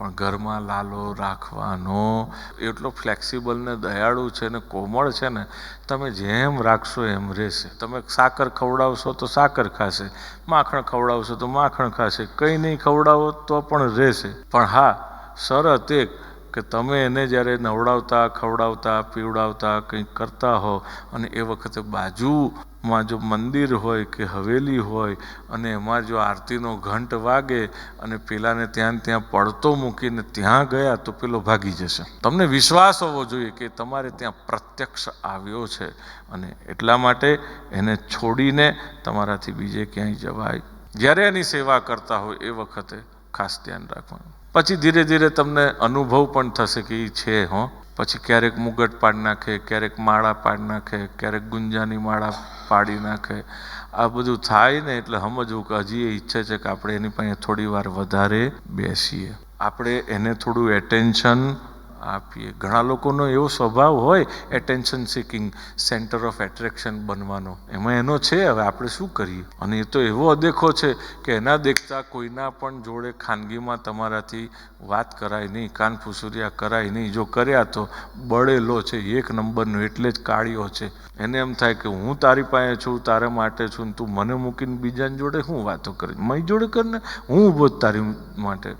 પણ ઘરમાં લાલો રાખવાનો એટલો ફ્લેક્સિબલ ને દયાળુ છે ને કોમળ છે ને, તમે જેમ રાખશો એમ રહેશે. તમે સાકર ખવડાવશો તો સાકર ખાશે, માખણ ખવડાવશો તો માખણ ખાશે, કંઈ નહીં ખવડાવો તો પણ રહેશે. પણ હા, શરત એક કે તમે એને જ્યારે નવડાવતા, ખવડાવતા, પીવડાવતા કંઈક કરતા હો અને એ વખતે બાજુમાં જો મંદિર હોય કે હવેલી હોય અને એમાં જો આરતીનો ઘંટ વાગે અને પેલાને ત્યાં ત્યાં પડતો મૂકીને ત્યાં ગયા તો પેલો ભાગી જશે. તમને વિશ્વાસ હોવો જોઈએ કે તમારે ત્યાં પ્રત્યક્ષ આવ્યો છે અને એટલા માટે એને છોડીને તમારાથી બીજે ક્યાંય જવાય. જ્યારે એની સેવા કરતા હોય એ વખતે ખાસ ધ્યાન રાખવાનું. પછી ધીરે ધીરે તમને અનુભવ પણ થશે કે એ છે, હો. પછી ક્યારેક મુગટ પાડી નાખે, ક્યારેક માળા પાડી નાખે, ક્યારેક ગુંજાની માળા પાડી નાખે. આ બધું થાય ને એટલે સમજવું કે હજી એ ઈચ્છે છે કે આપણે એની પાસે થોડી વાર વધારે બેસીએ. આપણે એને થોડું એટેન્શન આપીએ ઘણા લોકોનો એવો સ્વભાવ હોય attention seeking centre of attraction બનવાનો. એમાં એનો છે, હવે આપણે શું કરીએ? અને એ તો એવો અદેખો છે કે એના દેખતા કોઈના પણ જોડે ખાનગીમાં તમારાથી વાત કરાય નહીં, કાન ફુસુરિયા કરાય નહીં. જો કર્યા તો બળેલો છે, એક નંબરનો, એટલે જ કાળિયો છે. એને એમ થાય કે હું તારી પાસે છું, તારા માટે છું, ને તું મને મૂકીને બીજાની જોડે હું વાતો કરી મારી જોડે કર ને, હું ઊભો જ તારી માટે.